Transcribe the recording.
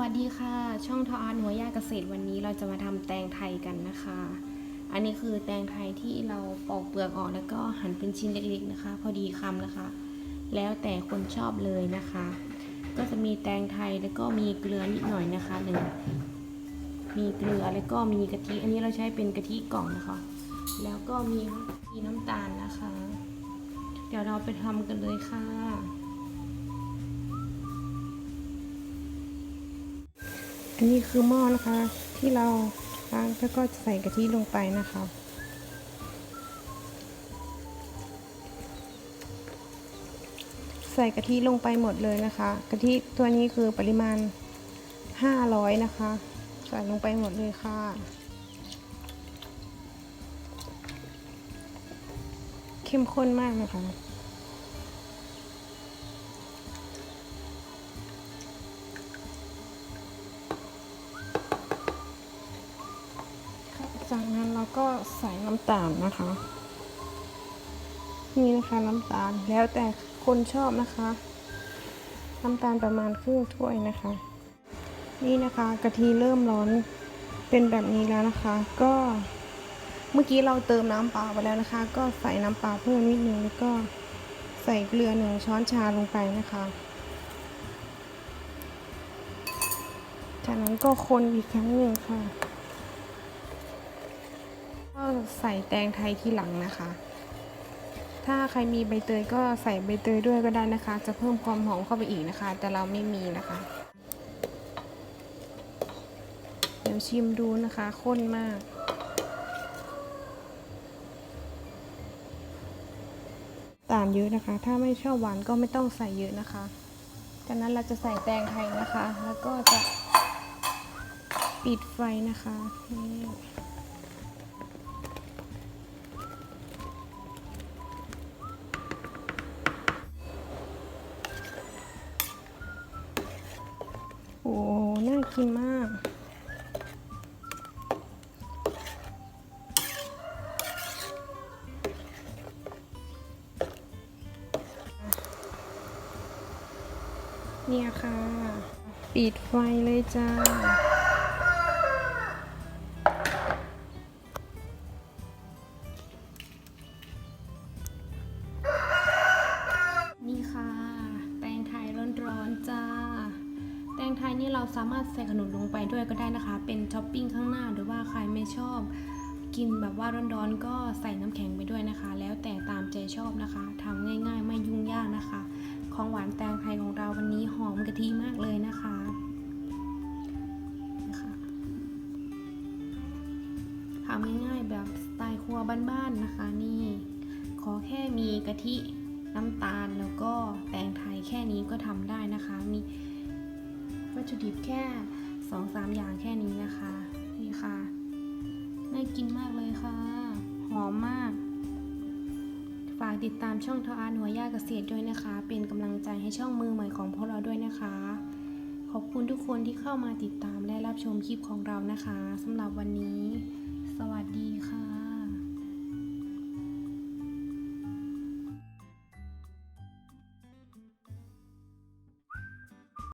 วัสดีค่ะ ช่องทออาร์หัวยาเกษตรวันนี้เราจะมาทำแตงไทยกันนะคะ อันนี้คือแตงไทยที่เราปอกเปลือกออกแล้วก็หั่นเป็นชิ้นเล็กๆนะคะ พอดีคำนะคะ แล้วแต่คนชอบเลยนะคะ ก็จะมีแตงไทยแล้วก็มีเกลือนิดหน่อยนะคะหนึ่งมีเกลือแล้วก็มีกะทิอันนี้เราใช้เป็นกะทิกล่องนะคะ แล้วก็มีมีน้ำตาลนะคะ เดี๋ยวเราไปทำกันเลยค่ะ อันนี้คือหม้อนะคะ ที่เราล้างแล้วก็ใส่กะทิลงไปนะคะ ใส่กะทิลงไปหมดเลยนะคะกะทิตัวนี้คือปริมาณ 500 นะคะ ใส่ลงไปหมดเลยค่ะเข้มข้นมากนะคะ จากนั้นเราก็ใส่น้ำตาลนะคะ นี่นะคะน้ำตาลแล้วแต่คนชอบนะคะ น้ำตาลประมาณครึ่งถ้วยนะคะ นี่นะคะกะทิเริ่มร้อนเป็นแบบนี้แล้วนะคะ ก็เมื่อกี้เราเติมน้ำเปล่าไปแล้วนะคะ ก็ใส่น้ำเปล่าเพิ่มนิดนึงแล้วก็ใส่เกลือหนึ่งช้อนชาลงไปนะคะ จากนั้นก็คนอีกครั้งหนึ่งค่ะ ใส่แตงไทยที่หลังนะคะ ถ้าใครมีใบเตยก็ใส่ใบเตยด้วยก็ได้นะคะ จะเพิ่มความหอมเข้าไปอีกนะคะ แต่เราไม่มีนะคะ เดี๋ยวชิมดูนะคะข้นมากตาลเยอะนะคะ ถ้าไม่ชอบหวานก็ไม่ต้องใส่เยอะนะคะจากนั้นเราจะใส่แตงไทยนะคะ แล้วก็จะปิดไฟนะคะนี่ โอ้น่ากินมาก เนี่ยค่ะ ปิดไฟเลยจ้า เราสามารถใส่ขนมลงไปด้วยก็ได้นะคะ เป็นท็อปปิ้งข้างหน้าหรือว่าใครไม่ชอบ กินแบบว่าร้อนๆ ก็ใส่น้ำแข็งไปด้วยนะคะ แล้วแต่ตามใจชอบนะคะทำง่ายๆ ไม่ยุ่งยากนะคะ ของหวานแตงไทยของเราวันนี้หอมกะทิมากเลยนะคะทำง่ายๆแบบสไตล์ครัวบ้านๆนะคะนี่ ขอแค่มีกะทิน้ำตาลแล้วก็แตงไทยแค่นี้ก็ทำได้นะคะ มี วัตถุดิบแค่สองสามอย่างแค่นี้นะคะ นี่ค่ะ น่ากินมากเลยค่ะ หอมมาก ฝากติดตามช่องทออาร์หัวยาเกษตรด้วยนะคะ เป็นกำลังใจให้ช่องมือใหม่ของพวกเราด้วยนะคะ ขอบคุณทุกคนที่เข้ามาติดตามและรับชมคลิปของเรานะคะสำหรับวันนี้ สวัสดีค่ะ